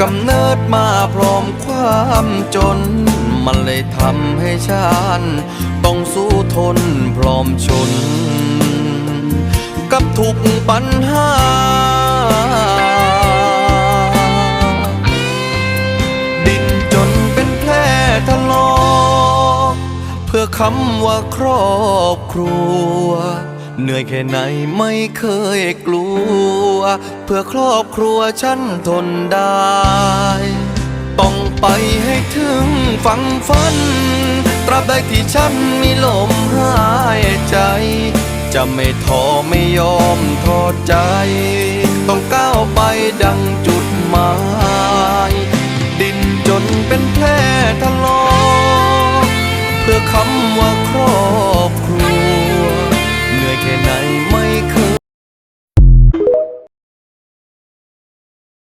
กำเนิดมาพร้อมความจน มันเลยทำให้ฉันต้องสู้ทนพร้อมชน กับทุกปัญหาดินจนเป็นแผลถลอกเพื่อคำว่าครอบครัว เหนื่อยแค่ไหนไม่เคยกลัว เพื่อครอบครัวฉันทนได้ ต้องไปให้ถึงฝังฝัน ตราบใดที่ฉันมีลมหายใจ จะไม่ท้อไม่ยอมทอดใจ ต้องก้าวไปดังจุดหมาย ดินจนเป็นแผลถลอกเพื่อคำว่า